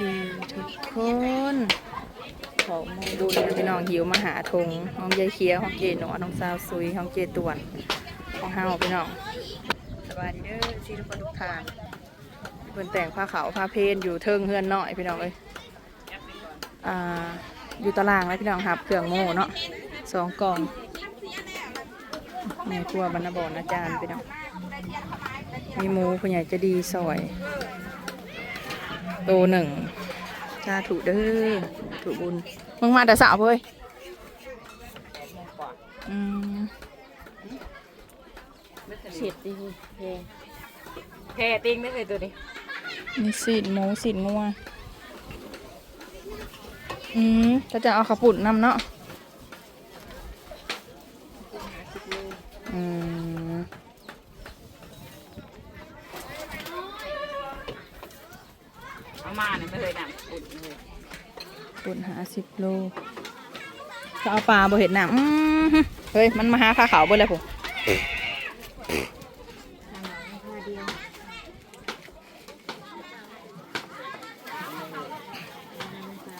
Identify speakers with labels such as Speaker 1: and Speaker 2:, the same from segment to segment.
Speaker 1: ดีทุกคนขอมาดูพี่น้องหิวมาหาทงห้องยายเคียวห้องเจหนอน้องสาวซุยห้องเจตวนของเฮาพี่น้องสบายดีเด้อชีทุกคนทุกทางเพิ่นแต่งผ้าขาวผ้าเพนอยู่เทิงเฮือนหน้อยพี่น้องเอ้ยอ่าอยู่ตารางแล้วพี่น้องครับเครื่องโม่เนาะสองกล่องแม่ครัวบรรณบอนอาจารย์พี่น้องมีหมูผู้ใหญ่จะดีซอย โตหนึ่งชาถูเด้อถูบุญมึงมาแต่สาวเว้ยอืม
Speaker 2: เฉียดดิแพแพติ้งได้เลยตัวนี้
Speaker 1: มีสีดหมูสีดงัวอืมก็จะเอาข้าวปุ่นนำเนาะอืม
Speaker 2: เอามาเนี่ยไม่เคยนำปุ่นเลย
Speaker 1: ปุ่นหาสิบโลก็เอาปลาบ่เห็ดน้ำอืมเฮ้ย มันมาหาข้าเขาวเบ่เลยผม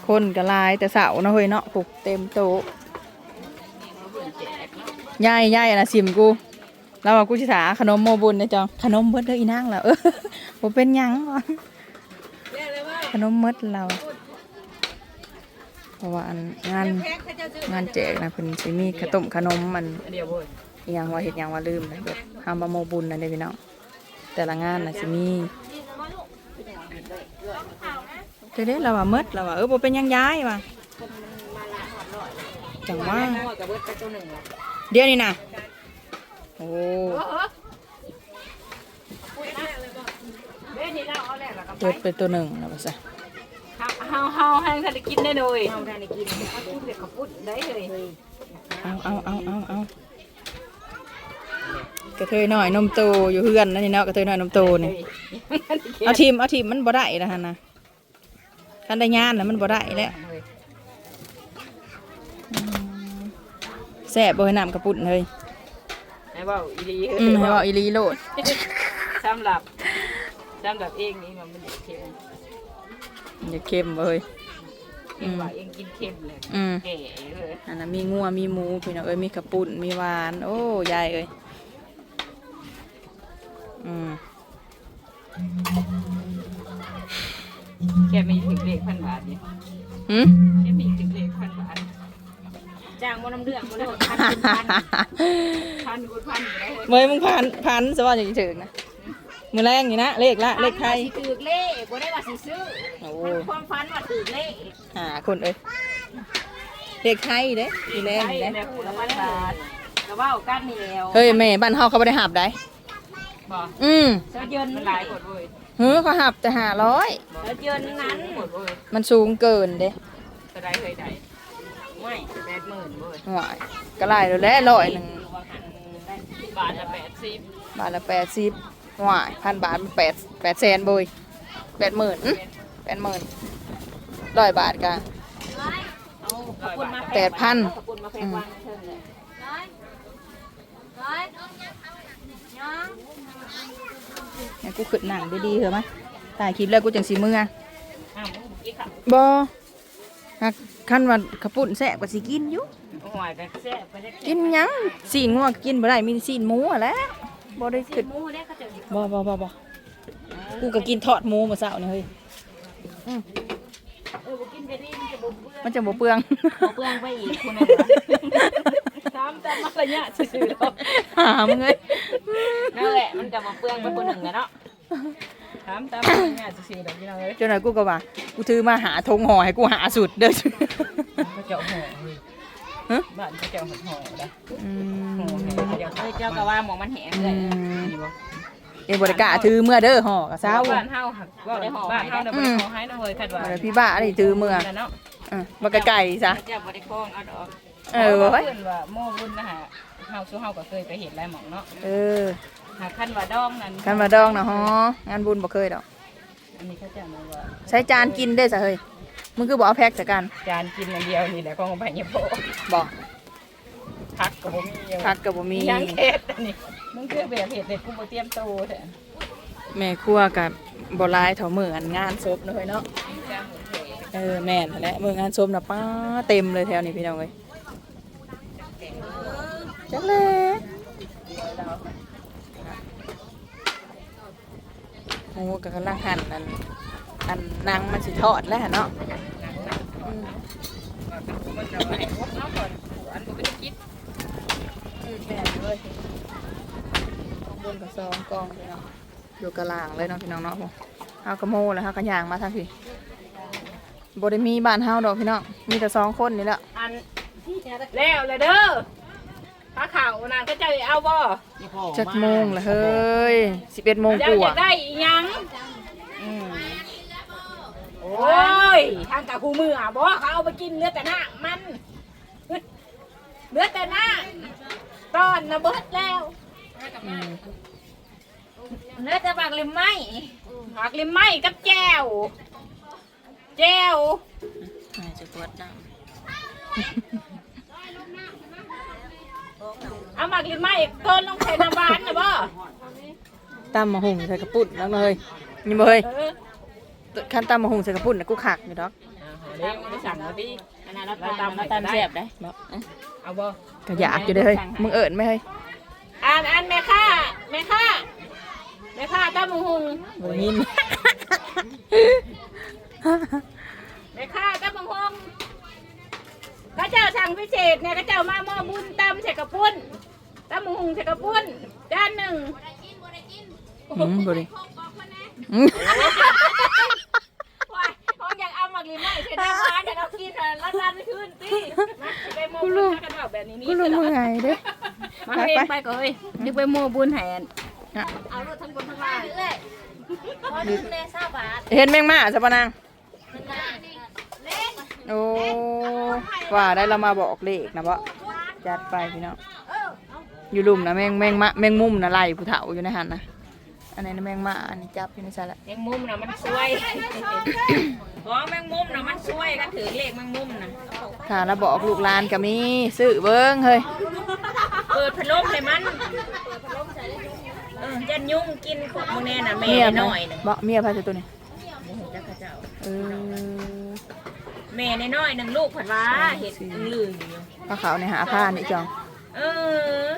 Speaker 1: คนกระลายแต่เสาเนาะเฮ้ยเนาะปลุกเต็มโต๊ะย่ายย่ายนะสิมกูแล้วว่ากูชิถาขนมโมบุญนะจองขนมเบิดเด้ออีนางแล้วเออผมเป็นยังขนมเมดเรา เพราะว่าอันงานงานแจกนะเพิ่นสิมีขนมขนมมัน
Speaker 2: อยวเว้ย
Speaker 1: อิหยังว่าเฮ็ดหยังว่าลืมนะแบบฮามบะโมบุญนะเด้พี่น้องแต่ละงานน่ะสิมีเด้เด้เราว่าเมดเราว่าเออบ่เป็นยังย้ายว่ะจังว่า
Speaker 2: ก
Speaker 1: เดี๋ยวนี้นะโอ้
Speaker 2: เบ้นี่เราเอาแหละแล้วก็
Speaker 1: เปิดเป็นตัวหนึ่งแล้วว่าซะ
Speaker 2: เฮาเฮาให้ทันได้กินได้เลยเฮาทันได้กินเอาพูดเด็กกับพูดได้เลย
Speaker 1: เอาเอาเอาเอาเอากระเทยหน่อยนมโตอยู่เฮือนนั่นนี่เนาะกระเทยหน่อยนมโตนี่เอาทีมเอาทีมมันบ่ได้นะฮะนะคันได้งานนะมันบ่ได้แล้วอืมแซ่บบ่ให้น้ำกระปุ่นเลย
Speaker 2: ไอ้ว่าอีลี
Speaker 1: อืมให้บอกอีหลีโลด
Speaker 2: สำหรับสำหรับเองนี่มันมันเค็ม
Speaker 1: อย่าเค็มเลย
Speaker 2: เองว่าเองกินเค็มเลย
Speaker 1: อืม
Speaker 2: แก่เลย
Speaker 1: อันนั้นมีงัวมีหมูพี่น้องเอ้ยมีกระปุ่นมีหวาน โอ้ยายเอ้ยอืม
Speaker 2: แค่มีถึงเลขพันบาทนี่
Speaker 1: หืม
Speaker 2: แค่มีถึงเลขพันบาทจ้างว่าน้ำเลือดมาโลดพันคุณพันพันคุณพันอยู่ได้เลย
Speaker 1: เมยมึงพันพันสวัสดีถึงนะ มือแรงอยู่นะ เลขละ เลขไทย
Speaker 2: ถือเลขบ่ได้ว่าสิซื้อ
Speaker 1: โอ้
Speaker 2: มันความฝันว่าถือเลข
Speaker 1: หาคนเอ้ยเลขไทยเด้อีแรง
Speaker 2: ใช่
Speaker 1: เด้
Speaker 2: แม่พูดละพันบาทก็ว่ากันนี่แล้ว
Speaker 1: เฮ้ยแม่บ้านเฮาเขาไม่ได้หับได้
Speaker 2: บ่
Speaker 1: อืม
Speaker 2: เสื้อเยินมันหลายกดเว้ย
Speaker 1: เฮ้ยเขาหับแต่หาร้อย
Speaker 2: เสื้อเยินนั้นหมดเว้ย
Speaker 1: มันสูงเกินเด้
Speaker 2: ก็ได้เคยได้ไม่แปดหมื่นเว้ย
Speaker 1: หวายก็ไล่แล้วแหละร้อยหนึ่ง
Speaker 2: บาทละแปดสิบบา
Speaker 1: ทละแปดสิบ หวายพันบาทมันแปดแปดแสนบุยแปดหมื่นแปดหมื่นร้อยบาทกัน
Speaker 2: เอาขอบคุณมา
Speaker 1: แปดพัน
Speaker 2: ขอบคุณมาแพงวางเชิญเลย
Speaker 1: ให้กูขึ้นหนังดีๆเหรอมะถ่ายคลิปแล้วกูจังสีมือ
Speaker 2: อ้าวมึงบุกี้ค่ะ
Speaker 1: บอหักคันว่าขาวปุ่นแสบกว่าสิกินอยู่
Speaker 2: โอ้ยแต่แซ่บไปได้
Speaker 1: กินหยังสีนงัวกินบ่ได้มีสีนหมูอะแหล้ว บ่ได้
Speaker 2: สิ
Speaker 1: ขึ้น
Speaker 2: หมูเนี่ยเขาจะ
Speaker 1: บ่บ่บ่บ่กูก็กินทอดหมูมาเช้านี่เฮ้ย
Speaker 2: เออบุกินไปดิมันจะบุเปื้อน
Speaker 1: มันจะบ่เปลือง
Speaker 2: บ่เปื้อนไปอีกคุณน่ะตามตามมารยาทซื่อๆหรอก
Speaker 1: หามึงเอ้ย
Speaker 2: นั่นแหละมันจะมาเปลืองไปคนหนึ่งนะเนาะถามตามมารยาทซื่อๆดอกพี่น้องเอ้ย
Speaker 1: จนไหนกูก็ว่ากูถือมาหาธงห่อให้กูหาสุดเด้อ
Speaker 2: เขาเจ้าห่อเลย
Speaker 1: ฮะ
Speaker 2: บ้านเขาเจ้าห่อนะ
Speaker 1: อื
Speaker 2: ห่อ
Speaker 1: ม
Speaker 2: ให้เขาเจ้าเอ้ยเจ้าก็ว่าหมองมันแห้งเลยนี่บ่
Speaker 1: เอยบริกล้าถือเมื่อเด้อห่อกับเช้า
Speaker 2: บ้านเฮาหักว่าบ้านเฮาเนี่ยบ่ได้ขอให้นะเฮ้ยคันว่า
Speaker 1: บ่ได้พี่บ้าได้ถือเมื่อ
Speaker 2: เนาะ
Speaker 1: เออมาไกลๆซะ
Speaker 2: เจ้าบ่ได้คล้องเอาดอก
Speaker 1: เออเว้ย
Speaker 2: เพิ่นว่าโม่บุญนะฮะเฮาสู้เฮาก็เคยไปเห็นหลายหม่องเนาะ
Speaker 1: เออ
Speaker 2: หากคันว่าดองนั้น
Speaker 1: กันมาดองนะฮองานบุญบ่เคยดอก
Speaker 2: อันนี้เขาเจะมาว่า
Speaker 1: ใช้จานกินได้อซะเฮ้ย มึงคือบ่เอาแพ็คซะกัน
Speaker 2: จานกินอันเดียวนี่แหละของไปเนี่ยโป
Speaker 1: บ่
Speaker 2: พักก็บ่มีอยู่
Speaker 1: พักก็บ่มี
Speaker 2: ยังเฮ็ดอันนี้มึงคือแบบเฮ็ดเด็กกูบ่เตรียมโตแท้
Speaker 1: แม่ครัวกับบ่หลายเท่ามื้ออันงานศพเนาะเฮ้ยเนาะ
Speaker 2: จ้าหมู
Speaker 1: เออแม่นนั่นแหละมืองานชมน่ะป้าเต็มเลยแถวนี้พี่น้องเอ้ยจักเลยโอ้ก็กำลังหั่นอัน อันนางมันสิทอดแล้วหั่นเนาะอืม
Speaker 2: มันจะไปพบเอาก่อนอันบ่ได้คิด
Speaker 1: อืมแม่นเลยข้างบนกับซองกองพี่น้องอยู่กระลางเลยเนาะพี่น้องเนาะผมเอากระโมแล้วเฮากระยางมาทางพี่บ่ได้มีบ้านเฮาดอกพี่น้องมีแต่สองคนนี่แหละ
Speaker 2: อันแล้วเลยเด้อพระข่าวนางก็จะเอาบ่
Speaker 1: จักโมงละเฮ้ยสิบเอ็ดโมง
Speaker 2: เจ้าก
Speaker 1: ว่า
Speaker 2: จะได้อีหยัง
Speaker 1: อืม
Speaker 2: โอ้ยทางกับคูมืออะบ่เขาเอาไปกินเนื้อแต่หน้ามันเนื้อแต่หน้าตอนนะเบิดแล้ว
Speaker 1: อืม
Speaker 2: เนื้อแต่ปากลิมไหมปากลิมไหมกับแก้วแก้ว
Speaker 1: น่าจะปวดน้
Speaker 2: เอาหมากลิมไหมต้นลงใส่น้ำหวานนะบ่ำ
Speaker 1: ตำมะฮุงใส่กระปุ่นแล้วเลยนี่บ่เฮ้ย ขั้นตำมะฮุงใส่กระปุ่นนะกูขักอยู่ดอก
Speaker 2: เดี๋ยวไม่สั่งมาดิอันนั้นเราตำ
Speaker 1: มาตำแซ่บได้บ่
Speaker 2: เอาบ่
Speaker 1: ก็อยากอยู่เด้อเฮ้ยมึงเอิ้นไหมเฮ้ย
Speaker 2: อันอันแม่ค่าแม่ค่าแม่ค่าตำมะฮุง
Speaker 1: บ่ยิน
Speaker 2: แม่ค่าตำมะฮุงก็เจ้าสั่งพิเศษเนี่ยก็เจ้ามาหม้อบุญตำใส่กระปุ้นตำมะฮุงใส่กระปุ้นจานหนึ่ง
Speaker 1: อืมบ่ดิ
Speaker 2: ไม่ขึ้นสิมาไปโมบุญกันแบบแบบนี้นี่
Speaker 1: กูรู้มึงไงเด้อ
Speaker 2: มาเองไปก่อนเอ้ยนึกไปโมบุญแทน
Speaker 1: อะ
Speaker 2: เอารถทั้งบนทั้งล่างเลยพอดูเลยทราบบาท
Speaker 1: เห็นแมงม่าซะปะนางโอ้ว่าได้เรามาบอกเลขนะบ่จัดไปพี่น้องอยู่หลุมนะแมงแมงมะแมงมุมนะไล่ผู้เฒ่าอยู่ในหันนะอันนี้นะแมงม่าอันนี้จับอยู่ในซะละ
Speaker 2: แมงมุมน่ะมันช่วยขอแมงมุมน่ะมันช่วยกันถือเลขแมงมุมน่ะ
Speaker 1: ถ้าเราบอกลูกหลานก็มีซื้อเบิ้งเฮ้ย
Speaker 2: เปิดพัดลมให้มันเออยันยุ่งกินขวดมือแน่น่ะแม่
Speaker 1: เมีย
Speaker 2: น้อยหนึ่ง
Speaker 1: บ่เมียพาเจตัวนี้
Speaker 2: โอ้โหจักรเจ้า
Speaker 1: เออ
Speaker 2: แม่น้อยๆหนึ่งลูกผัดว่าเห็ดลืมอยู่
Speaker 1: ผ้าขาวในหาผ้านี่จอง
Speaker 2: เออ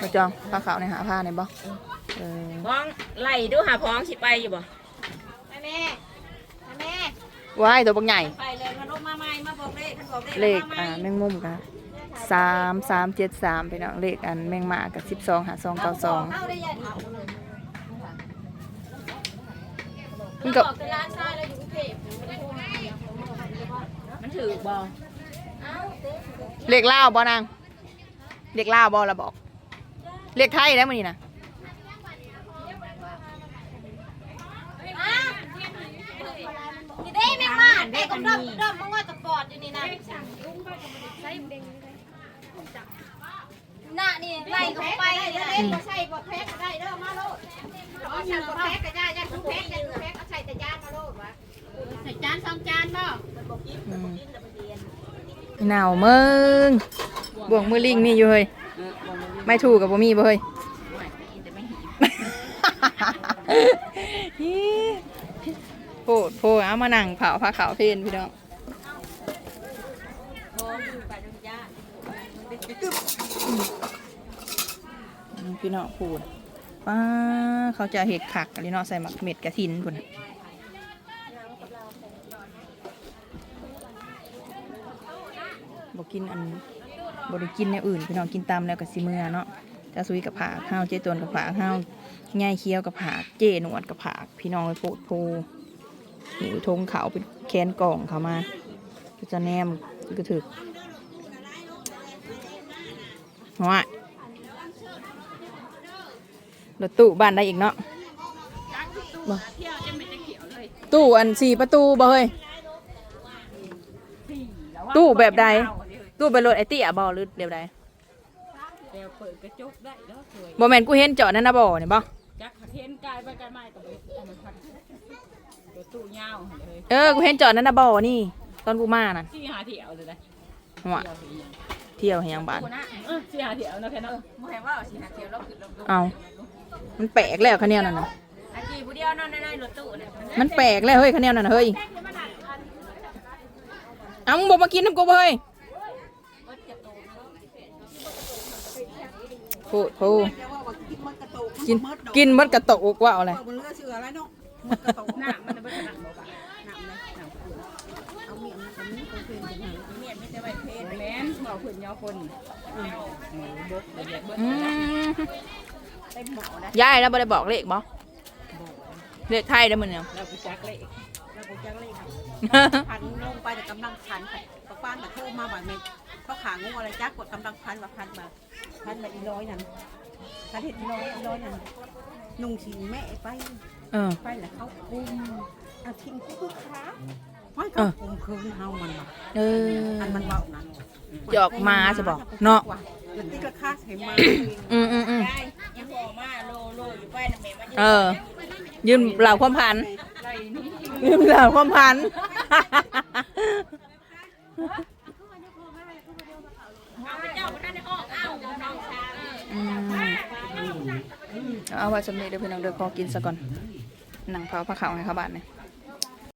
Speaker 1: มาจองผ้าขาวในหาผ้านี่บ่เออ
Speaker 2: พ้องไล่ดูหาพ้องสิไปอยู่บ่แม่แม่
Speaker 1: ว้ายตัวบักใหญ่
Speaker 2: ไป เลขมันบอกเลข
Speaker 1: เลขอ่าแมงมุมกันสามสามเจ็ดสามพี่น้องเลขอันแมงม่ากับสิบสองหาสองเก้าสองมันก็
Speaker 2: มันถือบ่
Speaker 1: เลขลาวบ่นางเลขลาวบ่ละบอกเลขไทยได้มื้อนี้นะ
Speaker 3: นี่ ได้แม่มาได้กำลังดมมังว่าตะกอดอยู่นี่นะน่ะนี่ไล่เข้าไปเดี๋ยวเล่นมาใส่บดแพ็กได้เด้อมาโลดเอาใส่บดแพ็กก็ได้ยันทุกแพ็กยันทุกแพ็กเอาใส่แต่จานมาโลดวะใส่จานสองจานบ่
Speaker 1: อืมหนาวมึงบ่วงมือลิงนี่อยู่เฮ้ยไม่ถูกกับบ่มีบ่เฮ้ย โพดโพดเอามานั่งเผาผ้าขาวเพลนพี่น้องพี่น้องพูดป้าเขาจะเห็ดขักอะไรเนาะใส่หมักเม็ดกระถินพุ่นบอกกินอันบริกินแนวอื่นพี่น้องกินตามแล้วกับซิเมือเนาะจะซุยกับผากข้าวเจตวนกับผากข้าวง่ายเคี้ยวกับผากเจหนวดกับผากพี่น้องไปโพดโพ หิวทงเขาเป็นแคนกล่องเขามาก็จะแนมก็ถึกหัวรถตู้บ้านได้อีกเนาะตู้อันสี่ประตูบ่เฮ้ยตู้แบบใด ตู้เป็นรถไอเตี้ยบ่หรือเดียวใด
Speaker 2: เดี๋ยวเปิดกระจกได้แล้วสวย
Speaker 1: บ่แมนกูเห็นจอดนั่นนะบ่เนี่ยบ่
Speaker 2: จักเห็นกายไปกายมากับมัน ตัวตู้ยาวเลย
Speaker 1: เออ กูเห็นจอดนั่นนะบ่นี่ ตอนกูมานั่น
Speaker 2: สี่หาเถี่ยวเลยนะ
Speaker 1: หัวเที่ยวให้ยังบ้าน
Speaker 2: เออสี่หาเถี่ยวนะแค่นั้นไม่เห็นว่าสี่หาเถี่ยวเราคือเรา
Speaker 1: เอา มันแปลกแล้วคันเนี้ยนั่นน่ะ
Speaker 2: อาจีผู้เดียวนอนในรถตู้เนี่ย
Speaker 1: มันแปลกแล้วเฮ้ยคะแนนนั่นนะเฮ้ย เอามึงบอกมากินน้ำกูบ่เฮ้ยโพูดพูดกินกินมดกระตกว่าเอาอะไร
Speaker 4: มันเลือเสืออะไรเนาะ มันกระตก
Speaker 2: หน้ามันเป็นหนักบอกอะ
Speaker 4: หนักเลยหนักเอาเมียมันจะมีคนเป็นยัง
Speaker 2: เมียนไม่ใช่ไว้เพศแม่นบอผืนยอคนบกเดียวเบิ้ลเต็มหมอนะ
Speaker 1: ยายแล้วบ่ได้บอกเลขบ่เลขไทยได้มึงเนี่ย
Speaker 2: เราไปจักเลย
Speaker 4: แล้วกูจะเล่นพันลงไปแต่กำลังพันป้าป้านแต่โทรมาบ่ายเมฆเขาขางูอะไรจ้ากดกำลังพันว่าพันมาพันมาอีร้อยนั่นพันเห็ดอีร้อยอีร้อยนั่นนุ่งชิงแม่ไป
Speaker 1: เออ
Speaker 4: ไปแล้วเขากุมเอาทิ้งกูคือขาไม่เขากุมคืนเฮามันว่ะ
Speaker 1: เออ
Speaker 4: อันมันเบานั้น
Speaker 1: หยอกมาจะบอกเนาะ
Speaker 4: เดี๋ยวตีกระคาใส่มา
Speaker 1: อืมอืมอืม
Speaker 2: ได้ยังพอมาโลโลอยู่ไปนะแม่มา
Speaker 1: เออ ยืนเหล่าความพันยืนเหล่าความพัน
Speaker 2: เอาไปเจ้าท่านได้ออกเอาน้องชา
Speaker 1: อืมเอาไว้สำเร็จเดี๋ยวพี่น้องเดี๋ยวขอกินซะก่อนห นังเผาผ้าขาวให้เขาบ้านเนี่ย